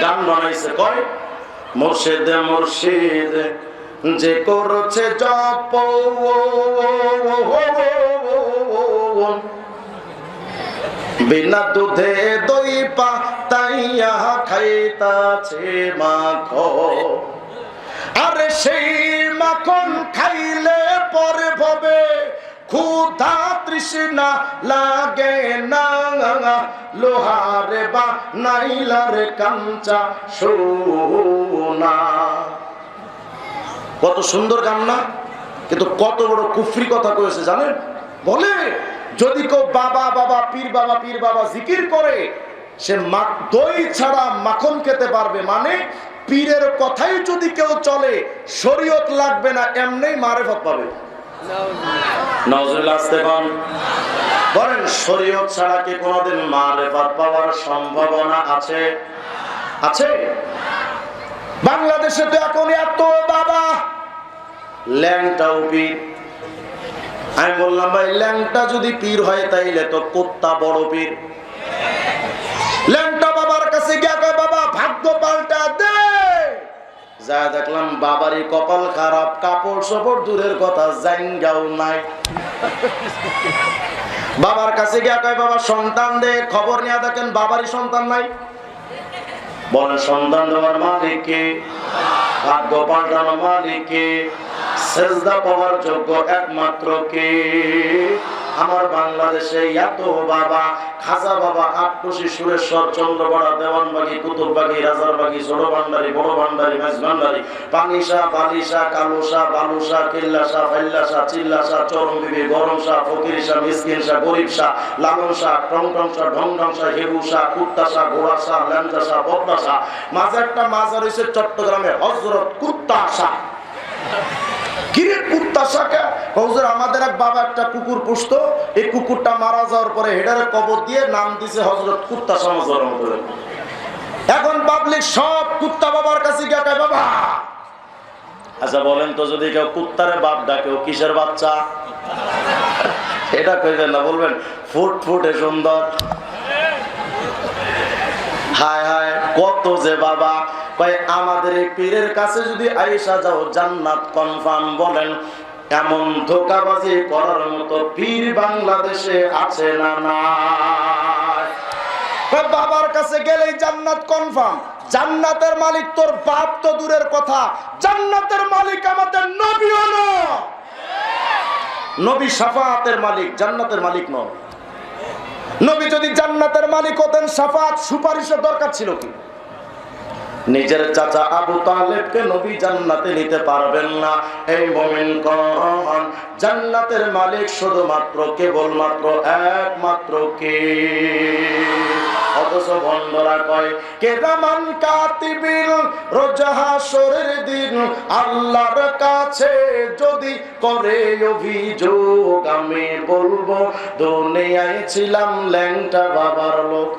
গান বানাইছে। কয়? মুর্শিদ মুর্শিদ, যে করছে জপ বিনা দুধে দই পাতাইয়া খাইতাছে মাখো আরে সেই মাখন খাইলে পরে ভবে ক্ষুধা তৃষ্ণা লাগে না লোহারে বা নাইলারে কাঞ্চা, সোনা। কত সুন্দর গান না কিন্তু কত বড় কুফরি কথা কয়েছে জানেন? বলে, যদি কেউ বাবা বাবা, পীর বাবা পীর বাবা জিকির করে, সে দই ছাড়া মাখন খেতে পারবে। মানে পীরের কথাই যদি কেউ চলে, শরীয়ত লাগবে না, এমনি মারেফত পাবে। নজরুল আসতে পান বলেন, শরীয়ত ছাড়া কি কোনোদিন মারেফত পাওয়ার সম্ভাবনা আছে? আছে। বাংলাদেশে তো এখন এত বাবা ল্যাংটাও পীর আমি বললাম, ভাই, ল্যাংটা যদি পীর হয় তাইলে তো কুত্তা বড় পীর। ল্যাংটা বাবার কাছে গিয়া বাবা, ভাগ্য পাল্টা দে। যা দেখলাম, বাবারই কপাল খারাপ কাপড় সপড় দূরের কথা, জাইঙ্গাও নাই। বাবার কাছে গিয়া কয়, বাবা, সন্তান দে, খবর নিয়ে দেখেন বাবারই সন্তান নাই। বলেন, সন্তান দেওয়ার মালিককে ভাগ্য পাল্টানো মালিককে সেজদা পাওয়ার যোগ্য একমাত্র কে? আমার বাংলাদেশে এত বাবা, খাজা বাবা আটটুসি সুরেশ্বর চন্দ্রবড়া দেওয়ানবাগি, কুতুববাগি, রাজারবাগি ছোট ভান্ডারি বড় ভান্ডারি মেজ ভান্ডারি পানিসা বালিশা কালুসা বালুসা কিল্লাসা ফাইল্লাসা চিল্লাসা চরম বিবি গরম শাহ ফকির শাহ মিসকিন শাহ গরিব শাহ লালন শাহ টং টং শাহ ঢং ঢং শাহ হেবু শাহ কুত্তা শাহ ঘোড়া শাহ ল্যাংচা শাহ বদনা শাহ মাঝে একটা মাজার হয়েছে চট্টগ্রামে হজরত কুত্তা শাহ কিরে কুত্তা শাখা হুজুর, আমাদের এক বাবা একটা কুকুর পুষতো, এই কুকুরটা মারা যাওয়ার পরে হেডারে কবর দিয়ে নাম দিছে হজরত কুত্তা সমাজের এখন পাবলিক সব কুত্তা বাবার কাছে গিয়ে বাবা! আচ্ছা বলেন তো, যদি কেউ কুত্তারে বাপ ডাকে, ও কিসের বাচ্চা? এটা কইবেন না, বলবেন ফুট ফুটে সুন্দর। হায় হায়, কত যে বাবা। ভাই, আমাদের এই পীরের কাছে যদি আয়েশা যাও, জান্নাত কনফার্ম বলেন, এমন ধোকাবাজি করার মতো পীর বাংলাদেশে আছে না না বাবার কাছে গেলেই জান্নাত কনফার্ম জান্নাতের মালিক তোর বাপ তো দূরের কথা। জান্নাতের মালিক আমাদের নবী হলো নবী সাফাতের মালিক, জান্নাতের মালিক নয়। নবী যদি জান্নাতের মালিক হতেন, সাফাত, সুপারিশের দরকার ছিল কি? নিজের চাচা আবু তালেবকে নবী জান্নাতে নিতে পারবেন না। এই জান্নাতের মালিক শুধুমাত্র, কেবলমাত্র একমাত্র কে? অথচ বন্ধরা কয় কেরামান কাতিবিল রোজাহাসরের দিন, আল্লাহর কাছে যদি করে অভিযোগ, আমি বলব, দুনিয়ায় ছিলাম ল্যাংটা বাবার লোক।